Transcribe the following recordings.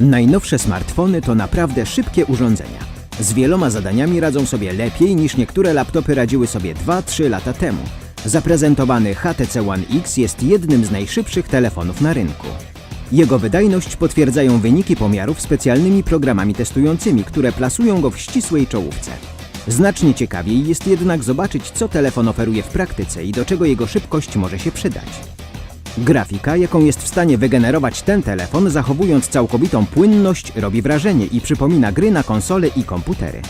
Najnowsze smartfony to naprawdę szybkie urządzenia. Z wieloma zadaniami radzą sobie lepiej niż niektóre laptopy radziły sobie 2-3 lata temu. Zaprezentowany HTC One X jest jednym z najszybszych telefonów na rynku. Jego wydajność potwierdzają wyniki pomiarów specjalnymi programami testującymi, które plasują go w ścisłej czołówce. Znacznie ciekawiej jest jednak zobaczyć, co telefon oferuje w praktyce i do czego jego szybkość może się przydać. Grafika, jaką jest w stanie wygenerować ten telefon, zachowując całkowitą płynność, robi wrażenie i przypomina gry na konsole i komputery.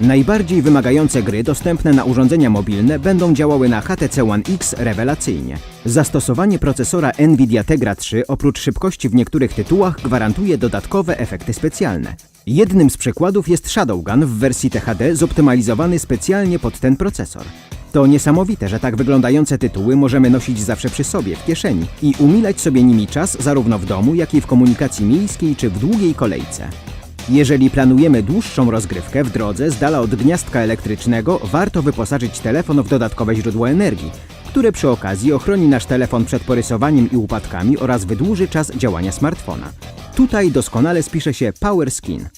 Najbardziej wymagające gry dostępne na urządzenia mobilne będą działały na HTC One X rewelacyjnie. Zastosowanie procesora Nvidia Tegra 3 oprócz szybkości w niektórych tytułach gwarantuje dodatkowe efekty specjalne. Jednym z przykładów jest Shadowgun w wersji THD zoptymalizowany specjalnie pod ten procesor. To niesamowite, że tak wyglądające tytuły możemy nosić zawsze przy sobie, w kieszeni i umilać sobie nimi czas zarówno w domu, jak i w komunikacji miejskiej czy w długiej kolejce. Jeżeli planujemy dłuższą rozgrywkę w drodze z dala od gniazdka elektrycznego, warto wyposażyć telefon w dodatkowe źródło energii, które przy okazji ochroni nasz telefon przed porysowaniem i upadkami oraz wydłuży czas działania smartfona. Tutaj doskonale spisze się Power Skin.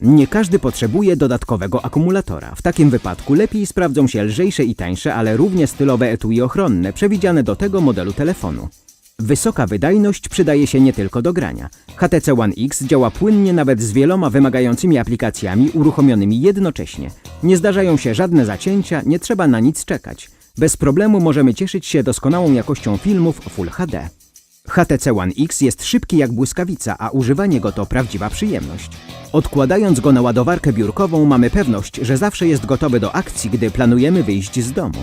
Nie każdy potrzebuje dodatkowego akumulatora. W takim wypadku lepiej sprawdzą się lżejsze i tańsze, ale równie stylowe etui ochronne przewidziane do tego modelu telefonu. Wysoka wydajność przydaje się nie tylko do grania. HTC One X działa płynnie nawet z wieloma wymagającymi aplikacjami uruchomionymi jednocześnie. Nie zdarzają się żadne zacięcia, nie trzeba na nic czekać. Bez problemu możemy cieszyć się doskonałą jakością filmów Full HD. HTC One X jest szybki jak błyskawica, a używanie go to prawdziwa przyjemność. Odkładając go na ładowarkę biurkową mamy pewność, że zawsze jest gotowy do akcji, gdy planujemy wyjść z domu.